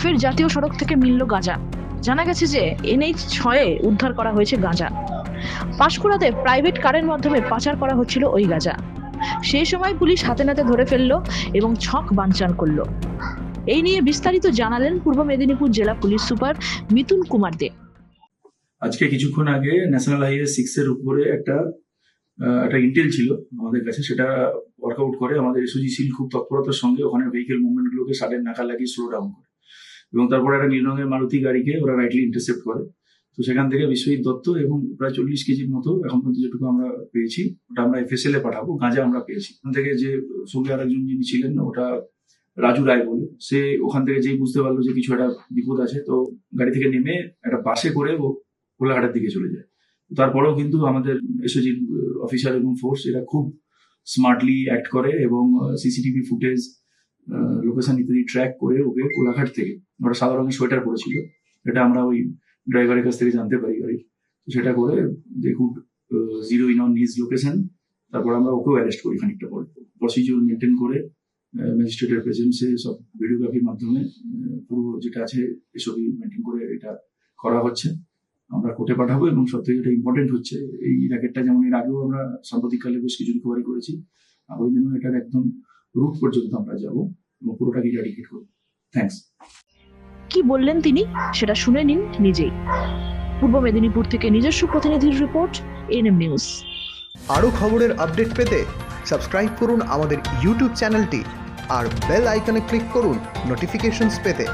ফের জাতীয় সড়ক থেকে মিলল গাঁজা। জানা গেছে যে এনএইচ ছয়ে উদ্ধার করা হয়েছে গাঁজা। পাঁশকুড়াতে প্রাইভেট কারের মাধ্যমে পাচার করা হচ্ছিল ওই গাঁজা। সেই সময় পুলিশ হাতে নাতে ধরে ফেলল এবং ছক বানচাল করল। এই নিয়ে বিস্তারিত জানালেন পূর্ব মেদিনীপুর জেলা পুলিশ সুপার মিতুন কুমার দে। আজকে কিছুক্ষণ আগে ন্যাশনাল হাইওয়ে সিক্স এর উপরে একটা একটা ইন্টেল ছিল আমাদের কাছে। সেটা ওয়ার্কআউট করে আমাদের এসওজি সিল খুব তৎপরতার সঙ্গে ওখানে ভেহিকেল মুভমেন্ট গুলোকে সাডেন নাকা লাগিয়ে স্লো ডাউন করে। এবং তারপরে একটা নীল রঙের মারুতি গাড়িকে ওরা রাইটলি ইন্টারসেপ্ট করে। তো সেখান থেকে বিশ্বজিৎ দত্ত এবং প্রায় চল্লিশ কেজির মতো এখন পর্যন্ত যেটুকু আমরা পেয়েছি, ওটা আমরা এফএসএল এ পাঠাবো, গাঁজা আমরা পেয়েছি। ওখান থেকে যে সঙ্গে আরেকজন যিনি ছিলেন ওটা রাজু রায় বলে। সে ওখান থেকে যেই বুঝতে পারল যে কিছু একটা বিপদ আছে, তো গাড়ি থেকে নেমে একটা বাসে করে ও কোলাঘাটের দিকে চলে যায়। তারপরেও কিন্তু আমাদের এসওজি অফিসার এবং ফোর্স এরা খুব স্মার্টলি অ্যাক্ট করে এবং সিসিটিভি ফুটেজ লোকেশন ইত্যাদি ট্র্যাক করে ওকে কোলাঘাট থেকে ওরা সাদা রঙের সোয়েটার পরেছিল, এটা আমরা ওই ড্রাইভারের কাছ থেকে জানতে পারি, গাড়ি। সেটা করে দেখুন zero in on his location তারপর আমরা ওকেও অ্যারেস্ট করি খানিকটা পরে। প্রসিজিওর মেনটেন করে ম্যাজিস্ট্রেটের প্রেজেন্সে সব ভিডিওগ্রাফির মাধ্যমে পুরো যেটা আছে, এসবই মেনটেন করে এটা করা হচ্ছে। আমরা কোর্টে পাঠাবো এবং সব থেকে যেটা ইম্পর্টেন্ট হচ্ছে, এই র্যাকেটটা যেমন এর আগেও আমরা সাম্প্রতিককালে বেশ কিছু রিকভারি করেছি আগামী দিনেও এটার একদম রুট পর্যন্ত আমরা যাব এবং পুরোটাকে ইরাডিকেট করব। থ্যাংকস কি বললেন তিনি? সেটা শুনে নিন নিজেই। পূর্ব মেদিনীপুর থেকে নিজস্ব প্রতিনিধির রিপোর্ট এনএম নিউজ। আরও খবরের আপডেট পেতে সাবস্ক্রাইব করুন আমাদের ইউটিউব চ্যানেলটি আর বেল আইকনে ক্লিক করুন নোটিফিকেশনস পেতে।